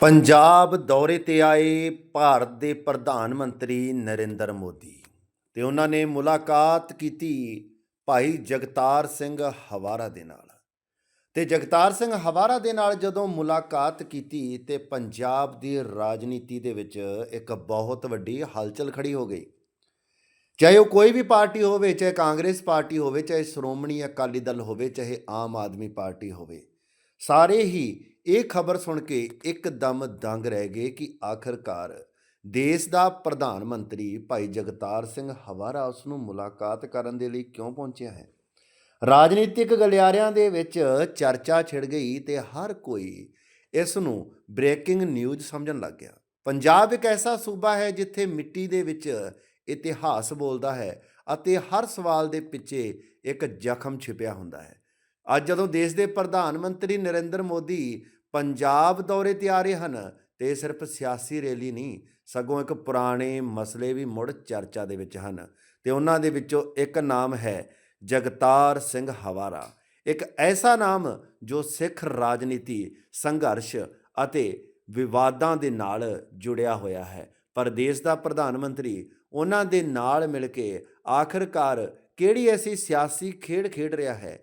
ਪੰਜਾਬ ਦੌਰੇ ਤੇ ਆਏ ਭਾਰਤ ਦੇ ਪ੍ਰਧਾਨ ਮੰਤਰੀ ਨਰਿੰਦਰ ਮੋਦੀ ਤੇ ਉਹਨਾਂ ਨੇ ਮੁਲਾਕਾਤ ਕੀਤੀ ਭਾਈ ਜਗਤਾਰ ਸਿੰਘ ਹਵਾਰਾ ਦੇ ਨਾਲ। ਤੇ ਜਗਤਾਰ ਸਿੰਘ ਹਵਾਰਾ ਦੇ ਨਾਲ ਜਦੋਂ ਮੁਲਾਕਾਤ ਕੀਤੀ ਤੇ ਪੰਜਾਬ ਦੀ ਰਾਜਨੀਤੀ ਦੇ ਵਿੱਚ ਇੱਕ ਬਹੁਤ ਵੱਡੀ ਹਲਚਲ ਖੜੀ ਹੋ ਗਈ। ਚਾਹੇ ਉਹ ਕੋਈ ਵੀ ਪਾਰਟੀ ਹੋਵੇ, ਚਾਹੇ ਕਾਂਗਰਸ ਪਾਰਟੀ ਹੋਵੇ, ਚਾਹੇ ਸ਼੍ਰੋਮਣੀ ਅਕਾਲੀ ਦਲ ਹੋਵੇ, ਚਾਹੇ ਆਮ ਆਦਮੀ ਪਾਰਟੀ ਹੋਵੇ, ਸਾਰੇ ਹੀ ਇਹ ਖਬਰ ਸੁਣ ਕੇ ਇੱਕਦਮ ਦੰਗ ਰਹਿ ਗਏ ਕਿ ਆਖਰਕਾਰ ਦੇਸ਼ ਦਾ ਪ੍ਰਧਾਨ ਮੰਤਰੀ ਭਾਈ ਜਗਤਾਰ ਸਿੰਘ ਹਵਾਰਾ ਉਸ ਨੂੰ ਮੁਲਾਕਾਤ ਕਰਨ ਦੇ ਲਈ ਕਿਉਂ ਪਹੁੰਚਿਆ ਹੈ? ਰਾਜਨੀਤਿਕ ਗਲਿਆਰਿਆਂ ਦੇ ਵਿੱਚ ਚਰਚਾ ਛਿੜ ਗਈ ਤੇ ਹਰ ਕੋਈ ਇਸ ਨੂੰ ਬ੍ਰੇਕਿੰਗ ਨਿਊਜ਼ ਸਮਝਣ ਲੱਗ ਗਿਆ। ਪੰਜਾਬ ਇੱਕ ਐਸਾ ਸੂਬਾ ਹੈ ਜਿੱਥੇ ਮਿੱਟੀ ਦੇ ਵਿੱਚ ਇਤਿਹਾਸ ਬੋਲਦਾ ਹੈ ਅਤੇ ਹਰ ਸਵਾਲ ਦੇ ਪਿੱਛੇ ਇੱਕ ਜ਼ਖਮ ਛਿਪਿਆ ਹੁੰਦਾ ਹੈ। ਅੱਜ ਜਦੋਂ ਦੇਸ਼ ਦੇ ਪ੍ਰਧਾਨ ਮੰਤਰੀ ਨਰਿੰਦਰ ਮੋਦੀ ਪੰਜਾਬ ਦੌਰੇ ਤੇ ਆ ਰਹੇ ਹਨ, ਤੇ ਸਿਰਫ ਸਿਆਸੀ ਰੈਲੀ ਨਹੀਂ, ਸਗੋਂ ਇੱਕ ਪੁਰਾਣੇ ਮਸਲੇ ਵੀ ਮੁੜ ਚਰਚਾ ਦੇ ਵਿੱਚ ਹਨ। ਤੇ ਉਹਨਾਂ ਦੇ ਵਿੱਚੋਂ ਇੱਕ ਨਾਮ ਹੈ ਜਗਤਾਰ ਸਿੰਘ ਹਵਾਰਾ। ਇੱਕ ਐਸਾ ਨਾਮ ਜੋ ਸਿੱਖ ਰਾਜਨੀਤੀ, ਸੰਘਰਸ਼ ਅਤੇ ਵਿਵਾਦਾਂ ਦੇ ਨਾਲ ਜੁੜਿਆ ਹੋਇਆ ਹੈ। ਪਰ ਦੇਸ਼ ਦਾ ਪ੍ਰਧਾਨ ਮੰਤਰੀ, ਉਹਨਾਂ ਦੇ ਨਾਲ ਮਿਲ ਕੇ ਆਖਰਕਾਰ ਕਿਹੜੀ ਐਸੀ ਸਿਆਸੀ ਖੇਡ ਖੇਡ ਰਿਹਾ ਹੈ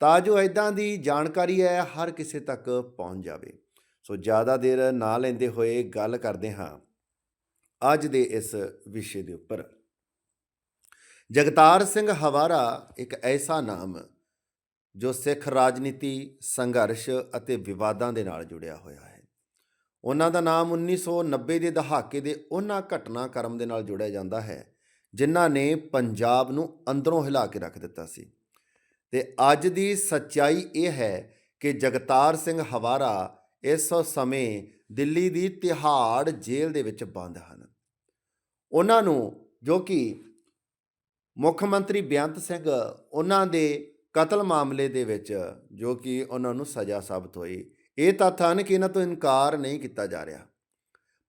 ਤਾਂ ਜੋ ਇਦਾਂ ਦੀ ਜਾਣਕਾਰੀ ਹੈ ਹਰ ਕਿਸੇ ਤੱਕ ਪਹੁੰਚ ਜਾਵੇ। ਸੋ ਜ਼ਿਆਦਾ ਦੇਰ ਨਾ ਲੈਂਦੇ ਹੋਏ ਗੱਲ ਕਰਦੇ ਹਾਂ ਅੱਜ ਦੇ ਇਸ ਵਿਸ਼ੇ ਦੇ ਉੱਪਰ। ਜਗਤਾਰ ਸਿੰਘ ਹਵਾਰਾ ਇੱਕ ਐਸਾ ਨਾਮ ਜੋ ਸਿੱਖ ਰਾਜਨੀਤੀ, ਸੰਘਰਸ਼ ਅਤੇ ਵਿਵਾਦਾਂ ਦੇ ਨਾਲ ਜੁੜਿਆ ਹੋਇਆ ਹੈ। ਉਹਨਾਂ ਦਾ ਨਾਮ 1990 ਦੇ ਦਹਾਕੇ ਦੇ ਉਹਨਾਂ ਘਟਨਾਕ੍ਰਮ ਦੇ ਨਾਲ ਜੁੜਿਆ ਜਾਂਦਾ ਹੈ, ਜਿਨ੍ਹਾਂ ਨੇ ਪੰਜਾਬ ਨੂੰ ਅੰਦਰੋਂ ਹਿਲਾ ਕੇ ਰੱਖ ਦਿੱਤਾ ਸੀ। ਤੇ ਅੱਜ ਦੀ ਸੱਚਾਈ ਇਹ ਹੈ ਕਿ ਜਗਤਾਰ ਸਿੰਘ ਹਵਾਰਾ ਇਸ ਸਮੇਂ ਦਿੱਲੀ ਦੀ ਤਿਹਾੜ ਜੇਲ੍ਹ ਦੇ ਵਿੱਚ ਬੰਦ ਹਨ। ਉਹਨਾਂ ਨੂੰ ਜੋ ਕਿ ਮੁੱਖ ਮੰਤਰੀ ਬੇਅੰਤ ਸਿੰਘ ਉਹਨਾਂ ਦੇ ਕਤਲ ਮਾਮਲੇ ਦੇ ਵਿੱਚ ਜੋ ਕਿ ਉਹਨਾਂ ਨੂੰ ਸਜ਼ਾ ਸਾਬਤ ਹੋਈ, ਇਹ ਤੱਥ ਹਨ ਕਿ ਇਹਨਾਂ ਤੋਂ ਇਨਕਾਰ ਨਹੀਂ ਕੀਤਾ ਜਾ ਰਿਹਾ।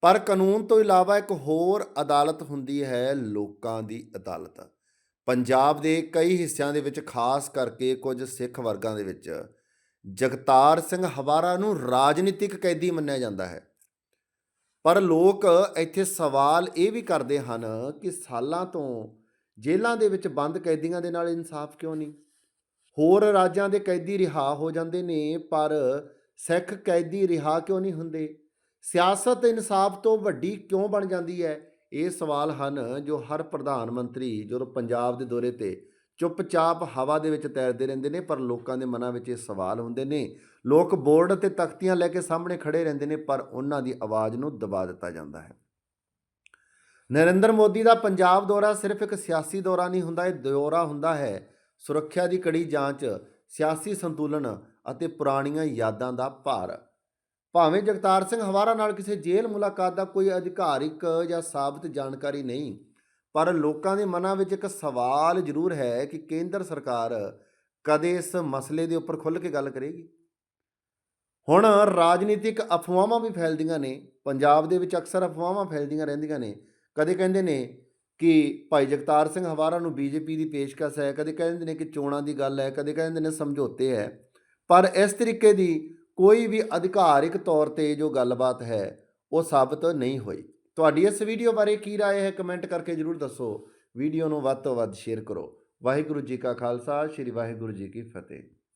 ਪਰ ਕਾਨੂੰਨ ਤੋਂ ਇਲਾਵਾ ਇੱਕ ਹੋਰ ਅਦਾਲਤ ਹੁੰਦੀ ਹੈ ਲੋਕਾਂ ਦੀ ਅਦਾਲਤ। ਪੰਜਾਬ ਦੇ ਕਈ ਹਿੱਸਿਆਂ ਦੇ ਵਿੱਚ, ਖਾਸ ਕਰਕੇ ਕੁਝ ਸਿੱਖ ਵਰਗਾਂ ਦੇ ਵਿੱਚ, ਜਗਤਾਰ ਸਿੰਘ ਹਵਾਰਾ ਨੂੰ ਰਾਜਨੀਤਿਕ ਕੈਦੀ ਮੰਨਿਆ ਜਾਂਦਾ ਹੈ। ਪਰ ਲੋਕ ਇੱਥੇ ਸਵਾਲ ਇਹ ਵੀ ਕਰਦੇ ਹਨ ਕਿ ਸਾਲਾਂ ਤੋਂ ਜੇਲ੍ਹਾਂ ਦੇ ਵਿੱਚ ਬੰਦ ਕੈਦੀਆਂ ਦੇ ਨਾਲ ਇਨਸਾਫ ਕਿਉਂ ਨਹੀਂ? ਹੋਰ ਰਾਜਾਂ ਦੇ ਕੈਦੀ ਰਿਹਾ ਹੋ ਜਾਂਦੇ ਨੇ, ਪਰ ਸਿੱਖ ਕੈਦੀ ਰਿਹਾ ਕਿਉਂ ਨਹੀਂ ਹੁੰਦੇ? ਸਿਆਸਤ ਇਨਸਾਫ ਤੋਂ ਵੱਡੀ ਕਿਉਂ ਬਣ ਜਾਂਦੀ ਹੈ? ਇਹ ਸਵਾਲ ਹਨ ਜੋ ਹਰ ਪ੍ਰਧਾਨ ਮੰਤਰੀ ਜਦੋਂ ਪੰਜਾਬ ਦੇ ਦੌਰੇ ਤੇ ਚੁੱਪਚਾਪ ਹਵਾ ਦੇ ਵਿੱਚ ਤੈਰਦੇ ਰਹਿੰਦੇ ਨੇ, ਪਰ ਲੋਕਾਂ ਦੇ ਮਨਾਂ ਵਿੱਚ ਇਹ ਸਵਾਲ ਹੁੰਦੇ ਨੇ, ਲੋਕ ਬੋਰਡ ਅਤੇ ਤਖਤੀਆਂ ਲੈ ਕੇ ਸਾਹਮਣੇ ਖੜੇ ਰਹਿੰਦੇ ਨੇ, ਪਰ ਉਹਨਾਂ ਦੀ ਆਵਾਜ਼ ਨੂੰ ਦਬਾ ਦਿੱਤਾ ਜਾਂਦਾ ਹੈ। ਨਰਿੰਦਰ ਮੋਦੀ ਦਾ ਪੰਜਾਬ ਦੌਰਾ ਸਿਰਫ ਇੱਕ ਸਿਆਸੀ ਦੌਰਾ ਨਹੀਂ ਹੁੰਦਾ, ਇਹ ਦੌਰਾ ਹੁੰਦਾ ਹੈ ਸੁਰੱਖਿਆ ਦੀ ਕੜੀ ਜਾਂਚ, ਸਿਆਸੀ ਸੰਤੁਲਨ ਅਤੇ ਪੁਰਾਣੀਆਂ ਯਾਦਾਂ ਦਾ ਭਾਰ। ਭਾਵੇਂ ਜਗਤਾਰ ਸਿੰਘ ਹਵਾਰਾ ਨਾਲ ਕਿਸੇ ਜੇਲ੍ਹ ਮੁਲਾਕਾਤ ਦਾ ਕੋਈ ਅਧਿਕਾਰਿਕ ਜਾਂ ਸਾਬਤ ਜਾਣਕਾਰੀ ਨਹੀਂ, ਪਰ ਲੋਕਾਂ ਦੇ ਮਨਾਂ ਵਿੱਚ ਇੱਕ ਸਵਾਲ ਜ਼ਰੂਰ ਹੈ ਕਿ ਕੇਂਦਰ ਸਰਕਾਰ ਕਦੇ ਇਸ ਮਸਲੇ ਦੇ ਉੱਪਰ ਖੁੱਲ੍ਹ ਕੇ ਗੱਲ ਕਰੇਗੀ? ਹੁਣ ਰਾਜਨੀਤਿਕ ਅਫਵਾਹਾਂ ਵੀ ਫੈਲਦੀਆਂ ਨੇ, ਪੰਜਾਬ ਦੇ ਵਿੱਚ ਅਕਸਰ ਅਫਵਾਹਾਂ ਫੈਲਦੀਆਂ ਰਹਿੰਦੀਆਂ ਨੇ। ਕਦੇ ਕਹਿੰਦੇ ਨੇ ਕਿ ਭਾਈ ਜਗਤਾਰ ਸਿੰਘ ਹਵਾਰਾ ਨੂੰ ਬੀਜੇਪੀ ਦੀ ਪੇਸ਼ਕਸ਼ ਹੈ, ਕਦੇ ਕਹਿੰਦੇ ਨੇ ਕਿ ਚੋਣਾਂ ਦੀ ਗੱਲ ਹੈ, ਕਦੇ ਕਹਿੰਦੇ ਨੇ ਸਮਝੌਤੇ ਹੈ। ਪਰ ਇਸ ਤਰੀਕੇ ਦੀ ਕੋਈ ਵੀ ਅਧਿਕਾਰਿਕ ਤੌਰ ਤੇ ਜੋ ਗੱਲਬਾਤ ਹੈ ਉਹ ਸਾਬਤ ਨਹੀਂ ਹੋਈ ਤੁਹਾਡੀ ਇਸ ਵੀਡੀਓ ਬਾਰੇ ਕੀ رائے ਹੈ ਕਮੈਂਟ ਕਰਕੇ ਜਰੂਰ ਦੱਸੋ ਵੀਡੀਓ ਨੂੰ ਵੱਧ ਤੋਂ ਵੱਧ ਸ਼ੇਅਰ ਕਰੋ ਵਾਹਿਗੁਰੂ ਜੀ ਕਾ ਖਾਲਸਾ ਸ੍ਰੀ ਵਾਹਿਗੁਰੂ ਜੀ ਕੀ ਫਤਿਹ